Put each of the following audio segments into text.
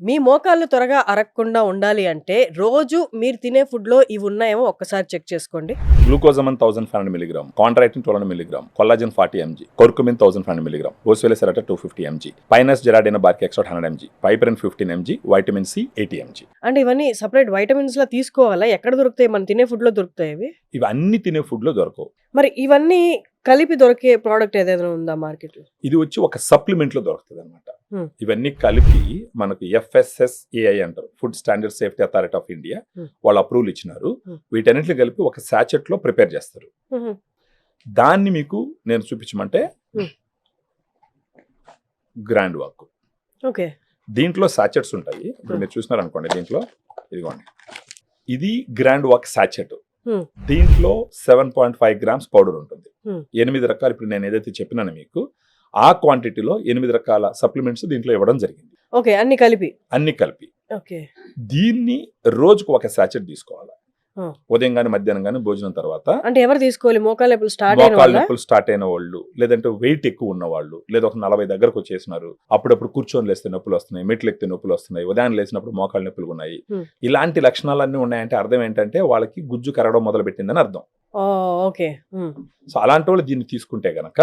మీ మోకాళ్ళు త్వరగా అరగకుండా ఉండాలి అంటే రోజు మీరు తినే ఫుడ్లో ఇవి ఉన్నాయేమో ఒక్కసారి చెక్ చేసుకోండి. Glucosamine thousand five hundred milligram కాంట్రాక్టిన్ twelve hundred milligram collagen forty MG curcumin thousand five hundred milligram boswellia serrata two fifty MG pinus gerardiana bark extract hundred MG piperine fifteen MG vitamin C eighty MG. అంటే ఇవన్నీ separate vitamins లా తీసుకోవాలా? ఎక్కడ దొరుకుతాయి? మన తినే ఫుడ్లో దొరుకుతాయి ఇవి? ఇవి అన్ని తినే ఫుడ్లో దొరకవు. మరి ఇవన్నీ కలిపి దొరికే ప్రోడక్ట్ ఏదైనా ఉందా మార్కెట్లో ఇది వచ్చి ఒక సప్లిమెంట్లో దొరుకుతుంది అనమాట. ఇవన్నీ కలిపి మనకు ఎఫ్ఎస్ఎస్ఏఐ అంటారు. Food standard safety authority of India Hmm. వాళ్ళు అప్రూవల్ ఇచ్చినారు. Hmm. వీటన్నిటిని కలిపి ఒక సాచెట్లో ప్రిపేర్ చేస్తారు. దాన్ని మీకు నేను చూపించమంటే Hmm. Grand walk okay. దీంట్లో సాచెట్స్ ఉంటాయి. ఇప్పుడు మీరు చూసినారు అనుకోండి దీంట్లో. ఇదిగోండి. ఇది గ్రాండ్ వాక్ సాచెట్ Hmm. దీంట్లో seven point five grams powder ఉంటుంది. Hmm. ఎనిమిది రకాలు ఇప్పుడు నేను ఏదైతే చెప్పినానో మీకు ఆ క్వాంటిటీలో ఎనిమిది రకాల సప్లిమెంట్స్ దీంట్లో ఇవ్వడం జరిగింది. ఓకే అన్ని కలిపి? అన్ని కలిపి. ఓకే. దీన్ని రోజుకు ఒక సాచెట్ తీసుకోవాలి. ఉదయం కానీ మధ్యాహ్నం కానీ భోజనం తర్వాత అంటే ఎవరు తీసుకోవాలి? మోకాలు నొప్పులు స్టార్ట్ అయిన మోకాళ్ళ వాళ్ళ? నొప్పులు స్టార్ట్ అయిన వాళ్ళు లేదంటే వెయిట్ ఎక్కువ ఉన్న వాళ్ళు లేదా ఒక నలభై దగ్గరకు వచ్చేసినారు అప్పుడప్పుడు కూర్చొని లేస్తే నొప్పులు వస్తున్నాయి మెట్లు ఎక్కితే నొప్పులు వస్తున్నాయి ఉదయం లేసినప్పుడు మోకాళ్ళ నొప్పులు ఉన్నాయి. ఇలాంటి లక్షణాలన్నీ ఉన్నాయంటే అర్థం ఏంటంటే వాళ్ళకి గుజ్జు కరగడం మొదలు పెట్టిందని అర్థం ఓకే. సో అలాంటి వాళ్ళు దీన్ని తీసుకుంటే గనక.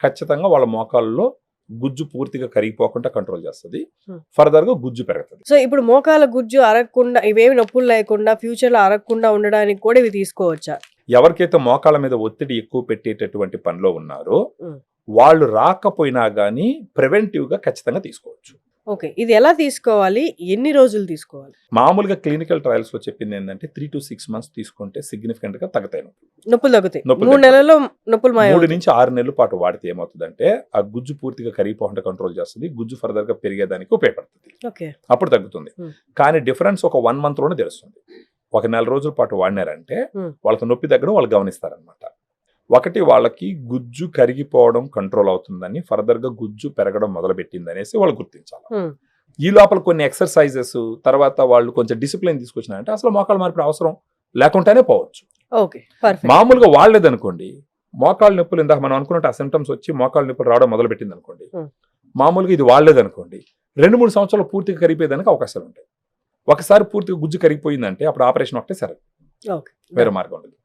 ఖచ్చితంగా వాళ్ళ మోకాళ్ళలో గుజ్జు పూర్తిగా కరిగిపోకుండా కంట్రోల్ చేస్తుంది Hmm. ఫర్దర్గా గుజ్జు పెరుగుతుంది సో ఇప్పుడు మోకాల గుజ్జు అరగకుండా ఇవేమి నొప్పులు లేకుండా ఫ్యూచర్లో అరగకుండా ఉండడానికి కూడా ఇవి తీసుకోవచ్చా ఎవరికైతే మోకాళ్ళ మీద ఒత్తిడి ఎక్కువ పెట్టేటటువంటి పనిలో ఉన్నారో Hmm. వాళ్ళు రాకపోయినా గానీ ప్రివెంటివ్గా ఖచ్చితంగా తీసుకోవచ్చు ఓకే. ఇది ఎలా తీసుకోవాలి? ఎన్ని రోజులు తీసుకోవాలి? మామూలుగా క్లినికల్ ట్రయల్స్లో చెప్పింది ఏంటంటే త్రీ టు సిక్స్ మంత్స్ తీసుకుంటే సిగ్నిఫికెంట్గా తగ్గుతాయి నొప్పులు. తగ్గుతాయి. మూడు. నెలల్లో నొప్పులు మూడు నుంచి ఆరు నెలల పాటు వాడితే ఏమవుతుందంటే ఆ గుజ్జు పూర్తిగా కరిగిపోకుండా కంట్రోల్ చేస్తుంది. గుజ్జు ఫర్దర్గా పెరిగేదానికి ఉపయోగపడుతుంది. ఓకే. అప్పుడు తగ్గుతుంది. కానీ డిఫరెన్స్ ఒక వన్ మంత్లోనే తెలుస్తుంది. ఒక నెల రోజుల పాటు వాడినారంటే. వాళ్ళకి నొప్పి తగ్గడం వాళ్ళు గమనిస్తారనమాట ఒకటి వాళ్ళకి గుజ్జు కరిగిపోవడం కంట్రోల్ అవుతుందని ఫర్దర్గా గుజ్జు పెరగడం మొదలు పెట్టింది అనేసి వాళ్ళు గుర్తించాలి. ఈ లోపల కొన్ని ఎక్సర్సైజెస్ తర్వాత వాళ్ళు కొంచెం డిసిప్లిన్ తీసుకొచ్చినారంటే అసలు మోకాలు మార్పిడి అవసరం లేకుండానే పోవచ్చు. మామూలుగా వాళ్ళేదనుకోండి మోకాళ్ళ నొప్పులు ఇందాక మనం అనుకున్నట్టు ఆ సిమ్టమ్స్ వచ్చి మోకాళ్ళ నొప్పులు రావడం మొదలు పెట్టింది అనుకోండి. మామూలుగా ఇది వాళ్ళేదనుకోండి రెండు మూడు సంవత్సరాలు పూర్తిగా కరిగిపోయేదానికి అవకాశాలు ఉంటాయి ఒకసారి పూర్తిగా గుజ్జు కరిగిపోయిందంటే అప్పుడు ఆపరేషన్ ఒకటే సరే. వేరే మార్గం ఉండదు.